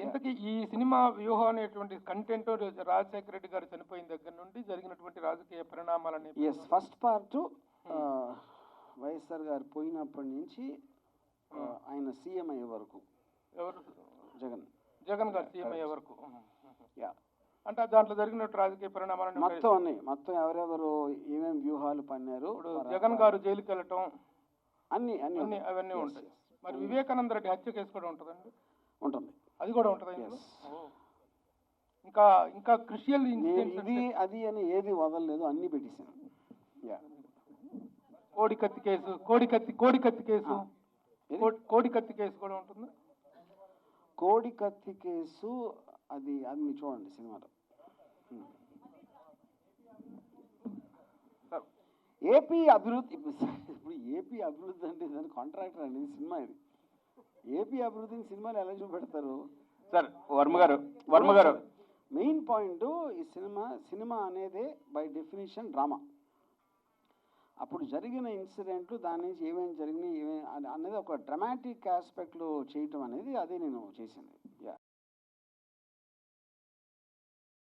ఇంతకీ ఈ సినిమా వ్యూహం అనేటువంటి కంటెంట్ రాజశేఖర రెడ్డి గారు చనిపోయిన దగ్గర నుండి జరిగినటువంటి రాజకీయ పరిణామాలని yes first part YSR garu పోయినప్పటి నుంచి ఆ, ఆయన సీఎం అయ్యే వరకు. ఎవరు? జగన్. జగన్ గారు సీఎం అయ్యే వరకు. యా. అంటే దాంట్లో జరిగినట్టు రాజకీయ పరిణామాలను మొత్తం అన్ని మొత్తం ఎవరెవరు ఏమేమి వ్యూహాలు పన్నారు జగన్ గారు జైలుకి వెళ్ళటం అన్ని అన్ని. అవన్నీ ఉంటాయి. మరి వివేకానంద రెడ్డి హత్య కేసు కూడా ఉంటుందండి? ఉంటుంది. అది కూడా ఉంటుంది. ఇంకా ఇంకా క్రిషియల్ ఇది అది అని ఏది వదలలేదు అన్ని పెట్టేశాను. కోడి కత్తి కేసు కోడి కత్తి కోడి కత్తి కేసు? కోడి- కత్తి కేసు కూడా ఉంటుంది? కోడి కత్తి కేసు అది అది మీరు చూడండి సినిమాలో. Hmm. సార్. ఏపీ అభివృద్ధి ఇప్పుడు ఏపీ అభివృద్ధి అంటే దాని కాంట్రాక్టర్ అండి సినిమా ఇది. ఏపీ అభివృద్ధిని సినిమాలు ఎలా చూపెడతారు? సార్ వర్మ గారు వర్మ గారు. మెయిన్ పాయింట్ ఈ సినిమా సినిమా అనేదే బై డెఫినేషన్ డ్రామా. అప్పుడు జరిగిన ఇన్సిడెంట్లు దాని నుంచి ఏమేమి జరిగినాయి ఏమేమి అనేది ఒక డ్రమాటిక్ ఆస్పెక్ట్లో చేయటం అనేది అదే నేను చేసింది. యా